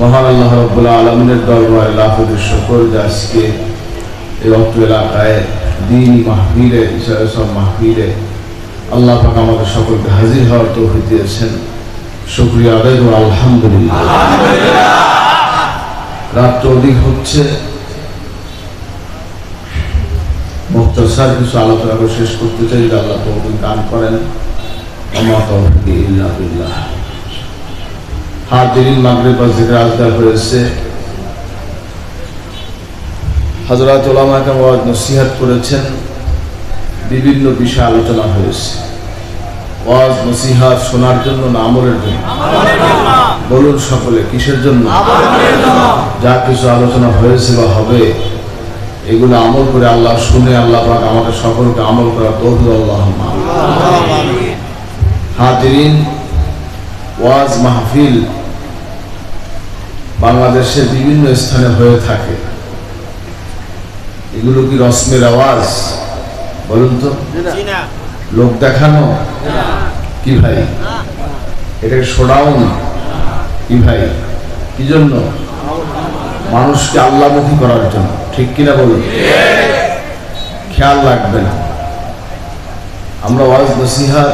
মহান আল্লাহ রব্বুল্লাহ আলমিনের দরবারে লাফের সকল যে আজকে এই অত্র এলাকায় দিন মাহফিলে সব মাহফিলে আল্লাহ পাক আমাদের সকলকে হাজির হওয়ার তৌফিক দিয়েছেন। শুক্রিয়া আদায় করুন আলহামদুলিল্লাহ। রাত্র অধিক হচ্ছে। মুক্তসার কিছু আলোচনা করে শেষ করতে চাই আল্লাহ তৌফিক দান করেন। আমার তৌফিক ইল্লা বিল্লাহ। হাজিরিন মাগরিব বা জিকর আজগার হয়েছে হযরত ওলামা নসিহত করেছেন। বিভিন্ন বিষয়ে আলোচনা হয়েছে ওয়াজ, নসিহত শোনার জন্য না, আমলের জন্য। বলুন সকলে, কিসের জন্য? যা কিছু আলোচনা হয়েছে বা হবে, এগুলো আমল করে আল্লাহ শুনে আল্লাহ পাক আমাদের সকলকে আমল করার তৌফিক আল্লাহ হাজিরিন ওয়াজ মাহফিল বাংলাদেশের বিভিন্ন স্থানে হয়ে থাকে। এগুলো কি রসমের আওয়াজ? বলুন তো। লোক দেখানো? কি ভাই? এটাকে শোনাউন কি ভাই? কি জন্য? মানুষকে আল্লাহমুখী করার জন্য। ঠিক কিনা বলুন? খেয়াল রাখবেন। আমরা ওয়াজ নসিহাত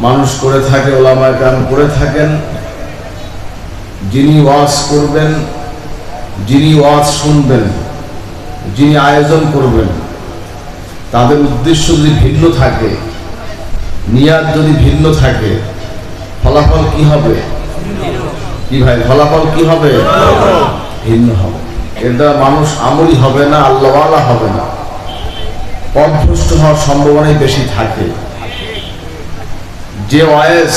মানুষ করে থাকে, ওলামায় কান করে থাকেন। যিনি ওয়াজ করবেন, যিনি ওয়াজ শুনবেন, যিনি আয়োজন করবেন, তাদের উদ্দেশ্য যদি ভিন্ন থাকে নিয়াদ যদি ভিন্ন থাকে, ফলাফল কি হবে? কি ভাই, ফলাফল কি হবে? ভিন্ন হবে। দ্বারা মানুষ আমলি হবে না, আল্লাহওয়ালা হবে না। পথভ্রষ্ট হওয়ার সম্ভাবনাই বেশি থাকে। যে ওয়াইস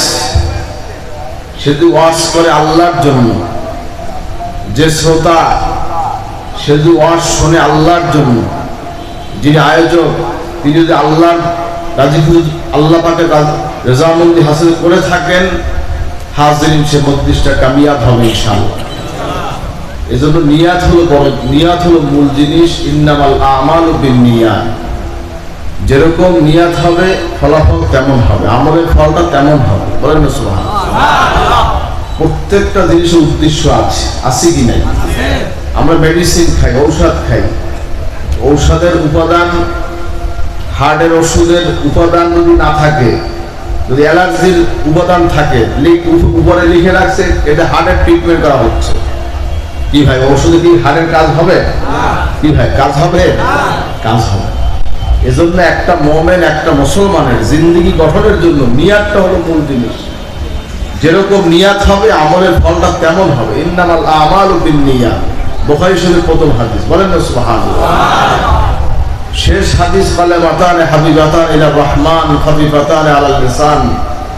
সে ওয়াজ করে আল্লাহর জন্য, যে শ্রোতা সে যদি ওয়াজ শোনে আল্লাহর জন্য, যিনি আয়োজক, তিনি যদি আল্লাহর রাজি আল্লাহ পাকে রেজামন্দি হাসিল করে থাকেন হাজিরিন সে বত্রিশটা কামিয়াব হবে ইনশাআল্লাহ। এজন্য নিয়াত হলো বড় নিয়াত হলো মূল জিনিস, ইন্নামাল আমাল বিন নিয়াত। যেরকম নিয়াত হবে, ফলাফল তেমন হবে। আমলের ফলটা তেমন হবে। বলেন প্রত্যেকটা জিনিসের উদ্দেশ্য আছে। আছে কি নাই? আমরা মেডিসিন খাই, ঔষধ খাই। ঔষধের উপাদান হার্টের ওষুধের উপাদান যদি না থাকে, যদি অ্যালার্জির উপাদান থাকে উপরে লিখে রাখছে, এটা হার্টের ট্রিটমেন্ট করা হচ্ছে। কি ভাই ওষুধে কি হার্টের কাজ হবে? কি ভাই, কাজ হবে? কাজ হবে। এজন্য একটা মোমেন, একটা মুসলমানের জিন্দগি গঠনের জন্য নিয়াতটা হলো মূল জিনিস। যেরকম নিয়াত হবে, আমলের ফলটা তেমন হবে। ইন্নামাল আমাল বিন নিয়াত বোখারি শরীফ প্রথম হাদিস। বলেন না, সুবহানাল্লাহ। শেষ হাদিস, বলে, মাতান হাবিবাতান ইলা রহমান খাফিফাতান আলাল লিসান,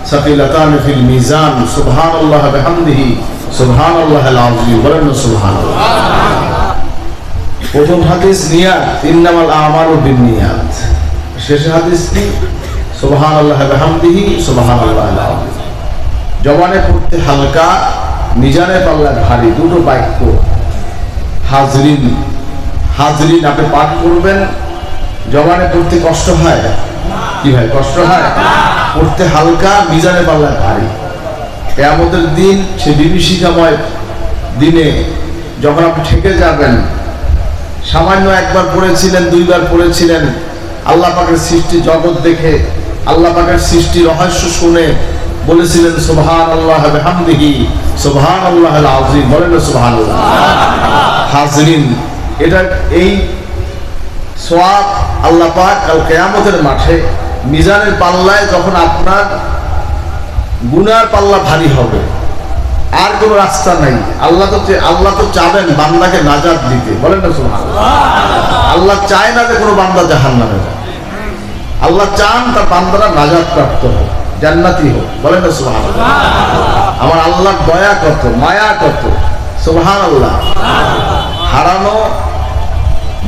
সাকিলাতান ফিল মিজান। সুবহানাল্লাহ বিহামদিহি, সুবহানাল্লাহ আল আযীম। বলেন না, সুবহানাল্লাহ। প্রথম হাদিস নিয়াত, ইন্নামাল আমালু বিন্নিয়াত শেষ হাদিস কি? সুবহানাল্লাহ বিহামদিহি, সুবহানাল্লাহ আল আল্লাহ জবানে পড়তে হালকা, মিজানে পাল্লা ভারী, দুটো বাক্য হাজরিন হাজরিন, আপনি পাঠ করবেন, জবানে পড়তে কষ্ট হয়? কি হয়, কষ্ট হয়? পড়তে হালকা, মিজানে পাল্লা ভারী। কেয়ামতের দিন সে বিভীষিকাময় দিনে যখন আপনি ঠেকে যাবেন সামান্য একবার পড়েছিলেন, দুইবার পড়েছিলেন। আল্লাহ পাকের সৃষ্টি জগৎ দেখে, আল্লাহ পাকের সৃষ্টি রহস্য শুনে বলেছিলেন সুবহান আল্লাহ হামদিহি সুবহান আল্লাহ আজিম বলেন না সুবহান আল্লাহ হাজরিন, এটা এই সোয়াব আল্লাহ পাক কাল কেয়ামতের মাঠে মিজানের পাল্লায় যখন আপনার গুনার পাল্লা ভারী হবে আর কোনো রাস্তা নাই। আল্লাহ তো আল্লাহ তো চাবেন বান্দাকে নাজাদ দিতে। বলেন না সুবহান আল্লাহ চায় না যে কোনো বান্দা জাহান নামে যায়। আল্লাহ চান তার বান্দারা নাজাদ প্রাপ্ত হোক, জান্নাতি হোক। বলেন না সুবহান আমার আল্লাহ দয়া কত, মায়া কত? সুবহান আল্লাহ হারানো,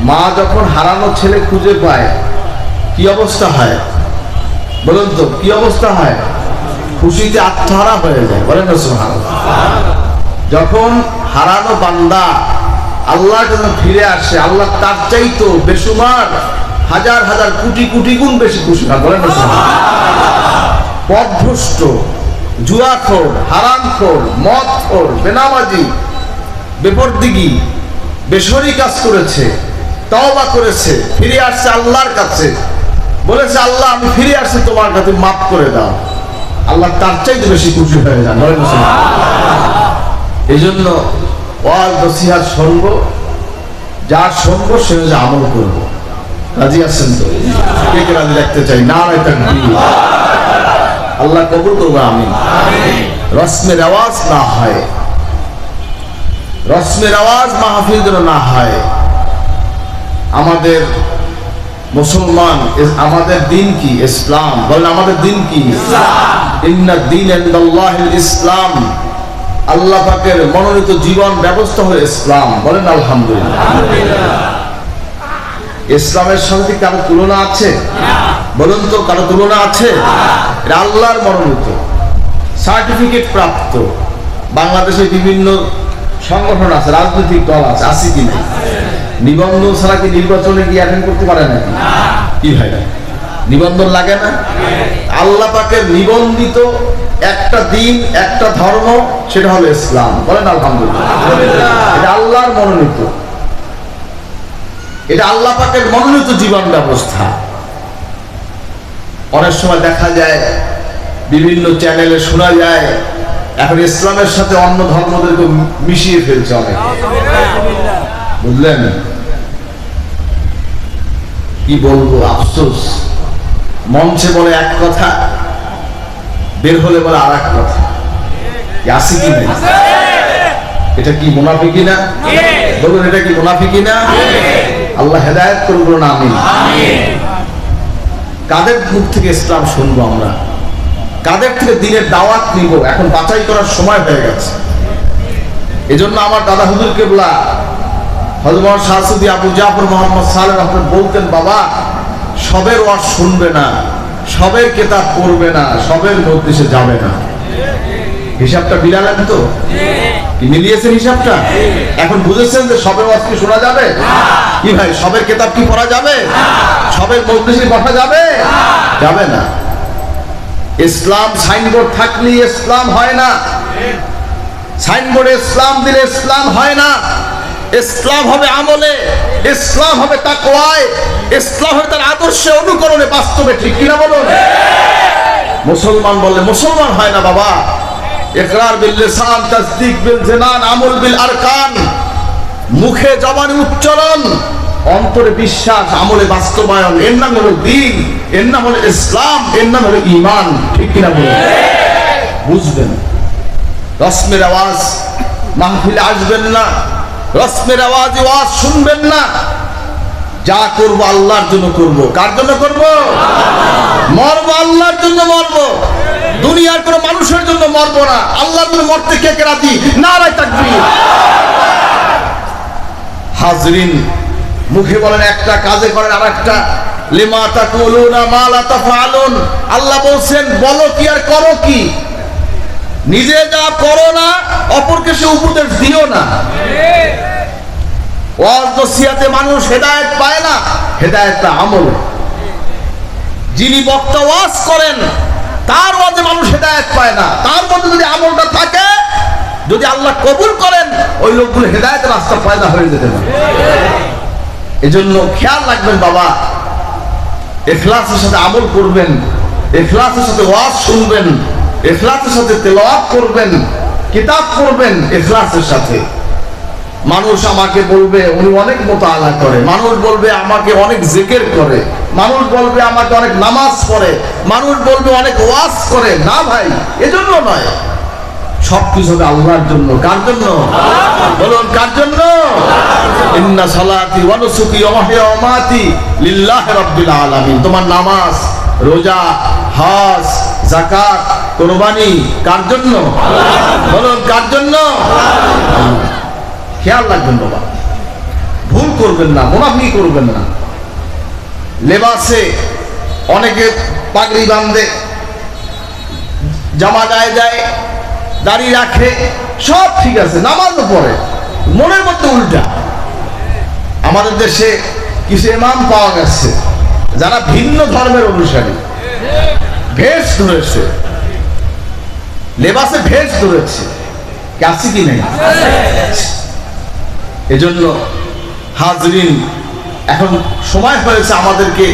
মা যখন হারানো ছেলে খুঁজে পায়, কি অবস্থা হয়? বলুন তো, কি অবস্থা হয়? খুশিতে আত্মহারা হয়ে যায়। বলেন যখন হারানো বান্দা আল্লাহ যখন ফিরে আসে, আল্লাহ তার চাইতো বেসুমার হাজার হাজার কোটি কোটি গুণ বেশি খুশি হয়। বলেন পথভ্রষ্ট, জুয়াখোর, হারামখোর, মদখোর, বেনামাজি, বেপরদিগি বেসরি কাজ করেছে, তওবা করেছে, ফিরে আসছে আল্লাহর কাছে। বলেছে, আল্লাহ, আমি ফিরে আসছি, তোমার কাছে মাফ করে দাও। আল্লাহ তার চাইতে বেশি খুশি হয়ে যান। এই জন্য শুনব, যার শুনব সে হচ্ছে আমল করব। রাজি আছেন তো? কে কে রাজি রাখতে চাই? না আল্লাহ কবুল করব আমি রসমের আওয়াজ না হয়। রসমের আওয়াজ মাহফিল না হয়। আমাদের মুসলমান আমাদের দিন কি? ইসলাম। বলেন আমাদের দিন কি? ইসলাম। আল্লাহ পাকের মনোনীত জীবন ব্যবস্থা হলো ইসলাম। বলেন আলহামদুলিল্লাহ। ইসলামের সঙ্গে কারও তুলনা আছে? বলুন তো কারও তুলনা আছে? আল্লাহর মনোনীত। সার্টিফিকেট প্রাপ্ত। বাংলাদেশে বিভিন্ন সংগঠন আছে রাজনৈতিক দল আছে আছে কি না নিবন্ধন ছাড়া কি নির্বাচনে গিয়ে অ্যাটেন্ড করতে পারে নাকি কি ভাই? নিবন্ধন লাগে না? আল্লাহ পাকের নিবন্ধিত একটা দিন, একটা ধর্ম, সেটা হলো ইসলাম। বলেন আলহামদুলিল্লাহ। এটা আল্লাহর মনোনীত। এটা আল্লাহ পাকের মনোনীত জীবন ব্যবস্থা। অনেক সময় দেখা যায়, বিভিন্ন চ্যানেলে শোনা যায়, এখন ইসলামের সাথে অন্য ধর্মদেরকে মিশিয়ে ফেলছে অনেক। বুঝলেন? কি বলব, আফসোস। মঞ্চে বলে এক কথা, বের হলে বলে আর এক কথা কি এটা কি মুনাফিকি না বলুন, এটা কি মুনাফিকি না আল্লাহ হেদায়ত করব না আমি কাদের মুখ থেকে ইসলাম শুনব আমরা? কাদের থেকে দিনের দাওয়াত নিব? এখন বাছাই করার সময় হয়ে গেছে। এজন্য আমার দাদা হুজুর কেবলা হজরত শাহসুদি আবু জাফর মোহাম্মদ সালেহ রহমান বলতেন, বাবা, সবের ওয়াজ শুনবে না, সবের কেতাব পড়বে না, সবের মধ্যে সে যাবে না। হিসাবটা মিলালেন তো? মিলিয়েছেন হিসাবটা? এখন বুঝেছেন যে সবের ওয়াজ কি শোনা যাবে? কি ভাই, সবের কেতাব কি পড়া যাবে? সবের মজলিসে বসা যাবে? যাবে না। ইসলাম সাইনবোর্ড থাকলে ইসলাম হয় না। সাইনবোর্ডে ইসলাম দিলে ইসলাম হয় না। ইসলাম হবে আমলে, ইসলাম হবে তাকওয়ায়, ইসলাম হবে তার আদর্শে অনুকরণে বাস্তবে, ঠিক কিনা বলুন? মুসলমান বললে মুসলমান হয় না বাবা। ইকরার বিল লিসান, তাসদিক বিল জিনান, আমল বিল আরকান, মুখে জবানে উচ্চারণ, অন্তরে বিশ্বাস, আমলে বাস্তবায়ন। এর নাম হলো দিন, এর নাম হলো ইসলাম, এর নাম হলো ঈমান, ঠিক কিনা বলুন? বুঝবেন? রসমের আওয়াজ, মাহফিলে আসবেন না। রসমের আওয়াজ আওয়াজ শুনবেন না। যা করব আল্লাহর জন্য করব। কার জন্য করব? মরবো আল্লাহর জন্য মরবো। দুনিয়ার কোনো মানুষের জন্য মরবো না। আল্লাহর জন্য মরতে কে কে রাজি? নারায় তাকবীর। হাজরিন, মুখে বলেন, একটা কাজে করেন আর একটা আল্লাহ বলছেন, বলো কি আর করো কি? নিজে যা করো না, অপরকে সে উপদেশ দিও না। ওয়াজ নসিহাতে মানুষ হেদায়েত পায় না হেদায়েতটা আমল। যিনি বক্তা ওয়াজ করেন, তার মধ্যে মানুষ হেদায়েত পায় না। তার মধ্যে যদি আমলটা থাকে, যদি আল্লাহ কবুল করেন, ওই লোকগুলো হেদায়েতের রাস্তা পয়দা হয়ে যেতে পারে। এজন্য খেয়াল রাখবেন বাবা, এখলাসের সাথে আমল করবেন, এখলাসের সাথে ওয়াজ শুনবেন, এখলাসের সাথে তেলাওয়াত করবেন, কিতাব পড়বেন এখলাসের সাথে। মানুষ আমাকে বলবে, উনি অনেক মোতালা করে। মানুষ বলবে, আমাকে অনেক জেকের করে। মানুষ বলবে, আমাকে অনেক নামাজ পড়ে। মানুষ বলবে, অনেক ওয়াজ করে। না ভাই, এজন্য নয়। সবকিছু হবে আল্লাহর জন্য। কার জন্য? বলুন, কার জন্য? ইন্না সালাতি ওয়া নুসুকি ওয়া মাহইয়া ওয়া মামাতি লিল্লাহি রাব্বিল আলামিন। তোমার নামাজ, রোজা, হজ, যাকাত, কুরবানি, কার জন্য? বলুন, কার জন্য? খেয়াল রাখবেন বাবা। ভুল করবেন না মুনাফি করবেন না। লেবাসে অনেকে পাগড়ি বাঁধে, জামা গায়ে দেয়, দাড়ি রাখে, সব ঠিক আছে, নামাজও পড়ে, মনের মধ্যে উল্টা। আমাদের দেশে কিছু ইমাম পাওয়া গেছে, যারা ভিন্ন ধর্মের অনুসারী। ভেস ধরেছে। লেবাসে ভেজ ধরেছে। কি আছে কি নেই? এজন্য হাজরিন, এখন সময় হয়েছে আমাদেরকে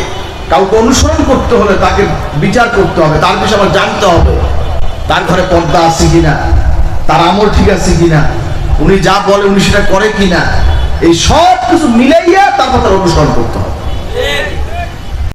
কাউকে অনুসরণ করতে হলে তাকে বিচার করতে হবে, তার বিষয়ে আমার জানতে হবে। তার ঘরে পর্দা আছে কিনা? তার আমল ঠিক আছে কিনা? উনি যা বলে উনি সেটা করে কিনা? এই সব কিছু মিলাইয়া তারপর তার অনুসরণ করতে হবে।